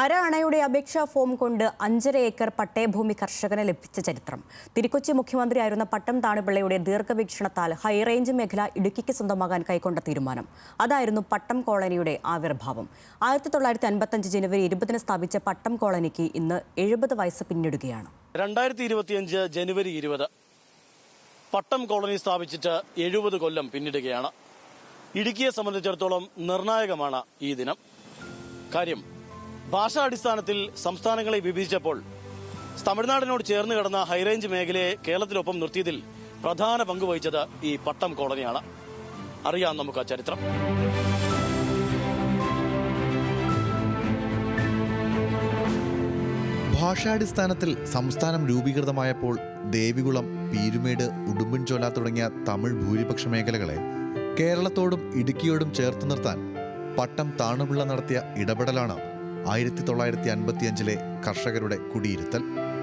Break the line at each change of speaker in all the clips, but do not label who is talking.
അര അണയുടെ അപേക്ഷാ ഫോം കൊണ്ട് അഞ്ചര ഏക്കർ പട്ടയഭൂമി കർഷകന് ലഭിച്ച ചരിത്രം. തിരുക്കൊച്ചി മുഖ്യമന്ത്രിയായിരുന്ന പട്ടം താണുപിള്ളയുടെ ദീർഘവീക്ഷണത്താൽ ഹൈറേഞ്ച് മേഖല ഇടുക്കിക്ക് സ്വന്തമാകാൻ കൈക്കൊണ്ട തീരുമാനം. അതായിരുന്നു പട്ടം കോളനിയുടെ ആവിർഭാവം. ആയിരത്തി തൊള്ളായിരത്തി അൻപത്തഞ്ച് ജനുവരി ഇരുപതിന് സ്ഥാപിച്ച പട്ടം കോളനിക്ക് ഇന്ന് എഴുപത് വയസ്സ് പിന്നിടുകയാണ്.
രണ്ടായിരത്തി ഇരുപത്തിയഞ്ച് ജനുവരി ഇരുപത് പട്ടം കോളനി സ്ഥാപിച്ചിട്ട് എഴുപത് കൊല്ലം പിന്നിടുകയാണ്. ഇടുക്കിയെ സംബന്ധിച്ചിടത്തോളം നിർണായകമാണ് ഈ ദിനം. കാര്യം ഭാഷാടിസ്ഥാനത്തിൽ സംസ്ഥാനങ്ങളെ വിഭജിച്ചപ്പോൾ തമിഴ്നാടിനോട് ചേർന്ന് കിടന്ന ഹൈറേഞ്ച് മേഖലയെ കേരളത്തിനൊപ്പം നിർത്തിയതിൽ പ്രധാന പങ്ക് വഹിച്ചത് ഈ പട്ടം കോളനിയാണ്. അറിയാം നമുക്ക് ആ ചരിത്രം.
ഭാഷാടിസ്ഥാനത്തിൽ സംസ്ഥാനം രൂപീകൃതമായപ്പോൾ ദേവികുളം പീരുമേട് ഉടുമ്പൻചോല തുടങ്ങിയ തമിഴ് ഭൂരിപക്ഷ മേഖലകളെ കേരളത്തോടും ഇടുക്കിയോടും ചേർത്ത് നിർത്താൻ പട്ടം താണുപിള്ള നടത്തിയ ഇടപെടലാണ് ആയിരത്തി തൊള്ളായിരത്തി അൻപത്തിയഞ്ചിലെ കർഷകരുടെ കുടിയിരുത്തൽ.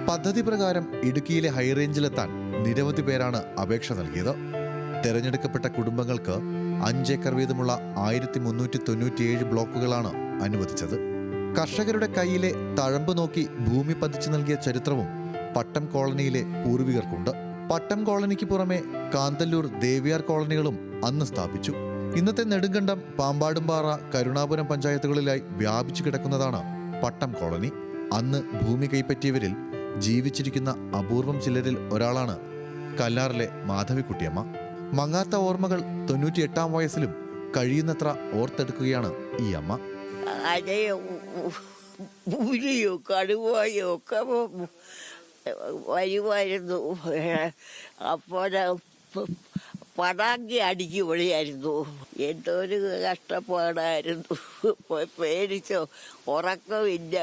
പദ്ധതി പ്രകാരം ഇടുക്കിയിലെ ഹൈറേഞ്ചിലെത്താൻ നിരവധി പേരാണ് അപേക്ഷ നൽകിയത്. തെരഞ്ഞെടുക്കപ്പെട്ട കുടുംബങ്ങൾക്ക് അഞ്ചേക്കർ വീതമുള്ള ആയിരത്തി മുന്നൂറ്റി തൊണ്ണൂറ്റിയേഴ് ബ്ലോക്കുകളാണ് അനുവദിച്ചത്. കർഷകരുടെ കയ്യിലെ തഴമ്പ് നോക്കി ഭൂമി പതിച്ചു നൽകിയ ചരിത്രവും പട്ടം കോളനിയിലെ പൂർവികർക്കുണ്ട്. പട്ടം കോളനിക്ക് പുറമെ കാന്തല്ലൂർ ദേവിയാർ കോളനികളും അന്ന് സ്ഥാപിച്ചു. ഇന്നത്തെ നെടുങ്കണ്ടം പാമ്പാടുംപാറ കരുണാപുരം പഞ്ചായത്തുകളിലായി വ്യാപിച്ചു കിടക്കുന്നതാണ് പട്ടം കോളനി. അന്ന് ഭൂമി കൈപ്പറ്റിയവരിൽ ജീവിച്ചിരിക്കുന്ന അപൂർവം ചിലരിൽ ഒരാളാണ് കല്ലാറിലെ മാധവിക്കുട്ടിയമ്മ. മങ്ങാത്ത ഓർമ്മകൾ തൊണ്ണൂറ്റിയെട്ടാം വയസ്സിലും കഴിയുന്നത്ര ഓർത്തെടുക്കുകയാണ് ഈ അമ്മ.
പുലിയോ ഒക്കെ വരുമായിരുന്നു. പടാങ്കി അടിക്ക് എന്തോ ഒരു കഷ്ടപ്പാടായിരുന്നു. പേടിച്ചോ ഉറക്കമില്ല.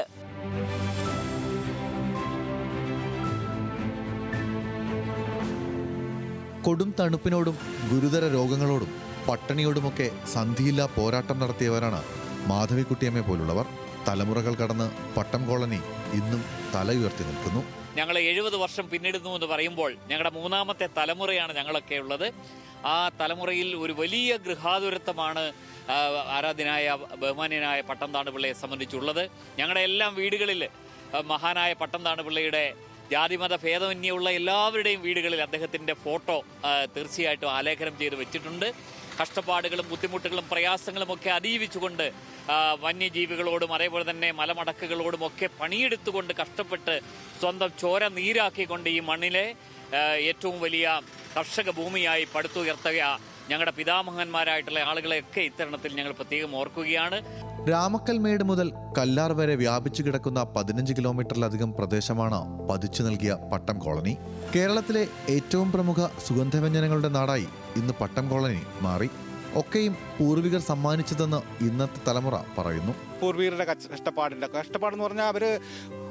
കൊടും തണുപ്പിനോടും ഗുരുതര രോഗങ്ങളോടും പട്ടിണിയോടുമൊക്കെ സന്ധിയില്ലാ പോരാട്ടം നടത്തിയവരാണ് മാധവിക്കുട്ടിയമ്മയെ പോലുള്ളവർ. തലമുറകൾ കടന്ന് പട്ടം കോളനി ഇന്നും തല ഉയർത്തി നിൽക്കുന്നു.
ഞങ്ങൾ എഴുപത് വർഷം പിന്നിടുന്നു എന്ന് പറയുമ്പോൾ ഞങ്ങളുടെ മൂന്നാമത്തെ തലമുറയാണ് ഞങ്ങളൊക്കെ ഉള്ളത്. ആ തലമുറയിൽ ഒരു വലിയ ഗൃഹാതുരത്വമാണ് ആരാധനായ ബഹുമാന്യനായ പട്ടം പിള്ളയെ സംബന്ധിച്ചുള്ളത്. ഞങ്ങളുടെ എല്ലാം വീടുകളിൽ മഹാനായ പട്ടം താണുപിള്ളയുടെ ജാതിമത ഭേദമന്യുള്ള എല്ലാവരുടെയും വീടുകളിൽ അദ്ദേഹത്തിന്റെ ഫോട്ടോ തീർച്ചയായിട്ടും ആലേഖനം ചെയ്ത് വെച്ചിട്ടുണ്ട്. കഷ്ടപ്പാടുകളും ബുദ്ധിമുട്ടുകളും പ്രയാസങ്ങളും ഒക്കെ അതിജീവിച്ചുകൊണ്ട് വന്യജീവികളോടും അതേപോലെ തന്നെ മലമടക്കുകളോടും ഒക്കെ പണിയെടുത്തുകൊണ്ട് കഷ്ടപ്പെട്ട് സ്വന്തം ചോര നീരാക്കിക്കൊണ്ട് ഈ മണ്ണിലെ ഏറ്റവും വലിയ കർഷക ഭൂമിയായി പടുത്തുയർത്തുക ഞങ്ങളുടെ പിതാമഹന്മാരായിട്ടുള്ള ആളുകളെയൊക്കെ ഇത്തരണത്തിൽ ഞങ്ങൾ പ്രത്യേകം ഓർക്കുകയാണ്.
രാമക്കൽമേട് മുതൽ കല്ലാർ വരെ വ്യാപിച്ചു കിടക്കുന്ന പതിനഞ്ച് കിലോമീറ്ററിലധികം പ്രദേശമാണ് പതിച്ചു നൽകിയ പട്ടം കോളനി. കേരളത്തിലെ ഏറ്റവും പ്രമുഖ സുഗന്ധവ്യഞ്ജനങ്ങളുടെ നാടായി ഇന്ന് പട്ടം കോളനി മാറി. ഒക്കെയും പൂർവികർ സമ്മാനിച്ചതെന്ന് ഇന്നത്തെ തലമുറ പറയുന്നു.
പൂർവികരുടെ കഷ്ടപ്പാടുണ്ട് കഷ്ടപ്പാടെന്ന് പറഞ്ഞാൽ അവർ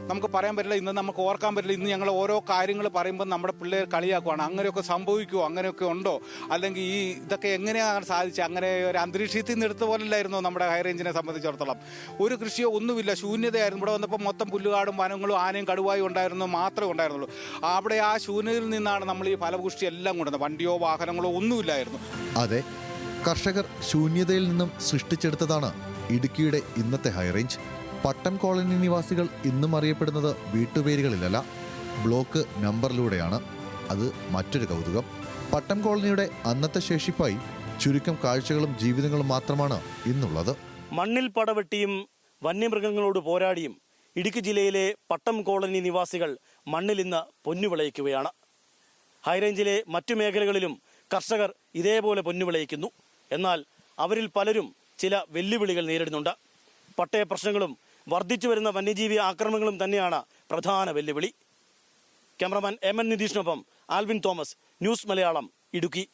നമുക്ക് പറയാൻ പറ്റില്ല ഇന്ന് നമുക്ക് ഓർക്കാൻ പറ്റില്ല ഇന്ന് ഞങ്ങൾ ഓരോ കാര്യങ്ങൾ പറയുമ്പോൾ നമ്മുടെ പിള്ളേർ കളിയാക്കുവാണ്. അങ്ങനെയൊക്കെ സംഭവിക്കുമോ അങ്ങനെയൊക്കെ ഉണ്ടോ? അല്ലെങ്കിൽ ഈ ഇതൊക്കെ എങ്ങനെയാണ് സാധിച്ചത്? അങ്ങനെ ഒരു അന്തരീക്ഷത്തിൽ നിന്ന് എടുത്ത പോലല്ലായിരുന്നു നമ്മുടെ ഹൈ റേഞ്ചിനെ സംബന്ധിച്ചിടത്തോളം? ഒരു കൃഷിയോ ഒന്നുമില്ല. ശൂന്യതയായിരുന്നു. ഇവിടെ വന്നപ്പോൾ മൊത്തം പുല്ലുകാടും വനങ്ങളും ആനയും കടുവായും ഉണ്ടായിരുന്നു മാത്രമേ ഉണ്ടായിരുന്നുള്ളൂ. അവിടെ ആ ശൂന്യതയിൽ നിന്നാണ് നമ്മൾ ഈ ഫലപുഷ്ടി എല്ലാം കൊണ്ടുവന്നത്. വണ്ടിയോ വാഹനങ്ങളോ ഒന്നുമില്ലായിരുന്നു.
അതെ. കർഷകർ ശൂന്യതയിൽ നിന്നും സൃഷ്ടിച്ചെടുത്തതാണ് ഇടുക്കിയുടെ ഇന്നത്തെ ഹൈറേഞ്ച് പട്ടം കോളനി നിവാസികൾ ഇന്നും അറിയപ്പെടുന്നത് വീട്ടുപേരുകളിലല്ല ബ്ലോക്ക് നമ്പറിലൂടെയാണ്. അത് മറ്റൊരു കൗതുകം. പട്ടം കോളനിയുടെ അന്നത്തെ ശേഷിപ്പായി ചുരുക്കം കാഴ്ചകളും ജീവിതങ്ങളും മാത്രമാണ് ഇന്നുള്ളത്.
മണ്ണിൽ പടവെട്ടിയും വന്യമൃഗങ്ങളോട് പോരാടിയും ഇടുക്കി ജില്ലയിലെ പട്ടം കോളനി നിവാസികൾ മണ്ണിൽ ഇന്ന് പൊന്നുവിളയിക്കുകയാണ്. ഹൈറേഞ്ചിലെ മറ്റു മേഖലകളിലും കർഷകർ ഇതേപോലെ പൊന്നുവിളയിക്കുന്നു. എന്നാൽ അവരിൽ പലരും ചില വെല്ലുവിളികൾ നേരിടുന്നുണ്ട്. പട്ടയ പ്രശ്നങ്ങളും വർദ്ധിച്ചു വരുന്ന വന്യജീവി ആക്രമണങ്ങളും തന്നെയാണ് പ്രധാന വെല്ലുവിളി. ക്യാമറമാൻ എം എൻ നിതീഷിനൊപ്പം ആൽവിൻ തോമസ് ന്യൂസ് മലയാളം ഇടുക്കി.